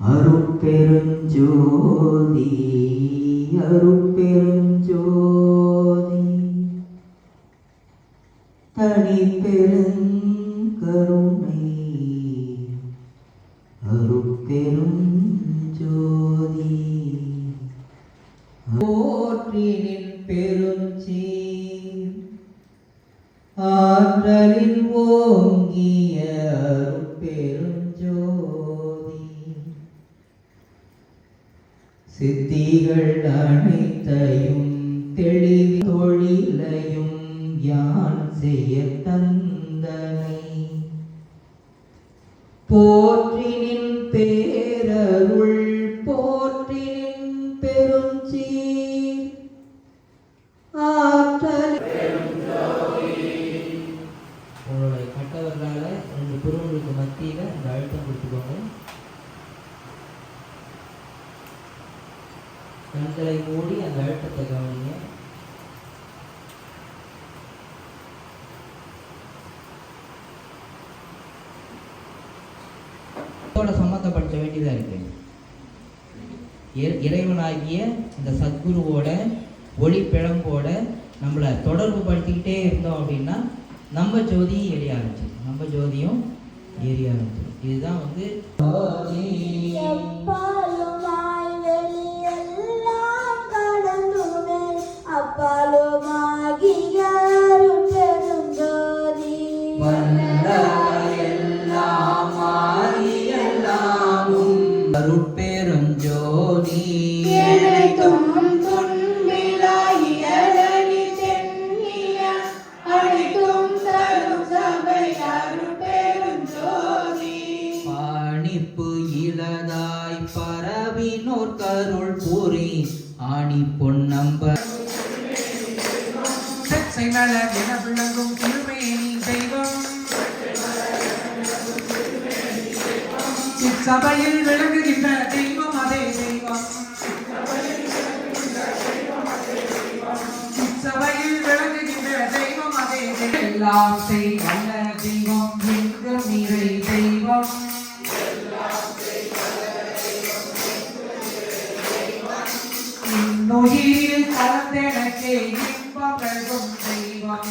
அருட்பெருஞ்சோதி அருட்பெருஞ்சோதி. தனி பெருங்கருணை அருட்பெருஞ்சோதி. போற்றினின் பெருஞ்சீர் ஆற்றலின் ஓங்கிய சித்திகள் அனைத்தையும் தெளிவி தொழிலையும் யான் செய்ய தந்தனை. போற்றினின் பேரருள் போற்றினின் பெருஞ்சீர். ஆற்றல் உங்களுடைய கட்டவர்களால் ரெண்டு குருவங்களுக்கு மத்தியில் இந்த அழுத்தம் கொடுத்துக்கோங்க. கண்களை மூடி அந்த அழுத்தத்தை கவனிங்க. சம்மந்தப்படுத்த வேண்டியதா இருக்கு. இறைவனாகிய இந்த சத்குருவோட ஒளி பிழம்போட நம்மளை தொடர்பு படுத்திக்கிட்டே இருந்தோம் அப்படின்னா நம்ம ஜோதியும் எரிய ஆரம்பிச்சிடும் நம்ம ஜோதியும் எரிய ஆரம்பிச்சிடும் இதுதான் வந்து அருட்பெருஞ்சோதி பாணிப்பு இளதாய் பரவினோர் கருள் புரி ஆணி பொன்னம்ப. செச்சை மலர் என விளங்கும் திருமேனி தெய்வம். சபையில் விளங்குகின்ற எல்லாம் செய் வல்ல தெய்வம் எங்கும் நிறை தெய்வம். இன்னுயிரில் கலந்தெனக்கே இன்பம் நல்கும் தெய்வம்.